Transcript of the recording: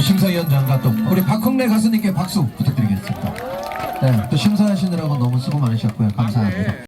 심사위원장과 또 우리 박흥래 가수님께 박수 부탁드리겠습니다. 네, 또 심사하시느라고 너무 수고 많으셨고요. 감사합니다.